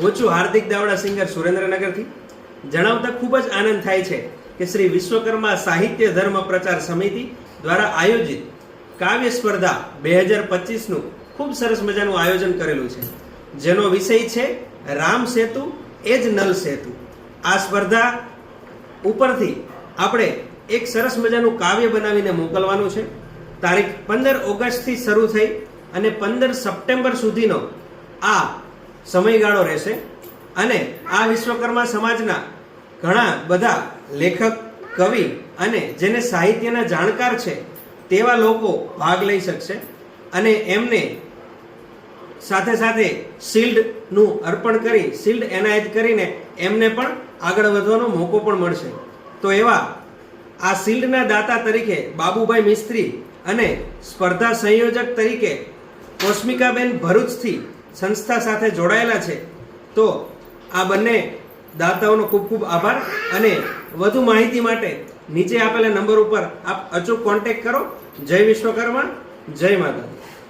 હું છું હાર્દિક દાવડા સિંગર સુરેન્દ્રનગરથી. જણાવતા ખૂબ જ આનંદ થાય છે કે શ્રી વિશ્વકર્મા સાહિત્ય ધર્મ પ્રચાર સમિતિ દ્વારા આયોજિત કાવ્ય સ્પર્ધા બે હજાર પચીસનું ખૂબ સરસ મજાનું આયોજન કરેલું છે. જેનો વિષય છે રામ સેતુ, એ જ નલ સેતુ. આ સ્પર્ધા ઉપરથી આપણે એક સરસ મજાનું કાવ્ય બનાવીને મોકલવાનું છે. તારીખ પંદર ઓગસ્ટથી શરૂ થઈ અને પંદર સપ્ટેમ્બર સુધીનો આ સમયગાળો રહેશે અને આ વિશ્વકર્મા સમાજના ઘણા બધા લેખક, કવિ અને જેને સાહિત્યના જાણકાર છે તેવા લોકો ભાગ લઈ શકશે અને એમને સાથે સાથે શિલ્ડનું અર્પણ કરી, શિલ્ડ એનાયત કરીને એમને પણ આગળ વધવાનો મોકો પણ મળશે. તો એવા આ શિલ્ડના દાતા તરીકે બાબુભાઈ મિસ્ત્રી અને સ્પર્ધા સંયોજક તરીકે કોસ્મિકાબેન ભરૂચથી સંસ્થા સાથે જોડાયેલા છે. તો આ બંને દાતાઓનો ખૂબ ખૂબ આભાર અને વધુ માહિતી માટે નીચે આપેલા નંબર ઉપર આપ અચૂક કોન્ટેક્ટ કરો. જય વિશ્વકર્મા, જય માતા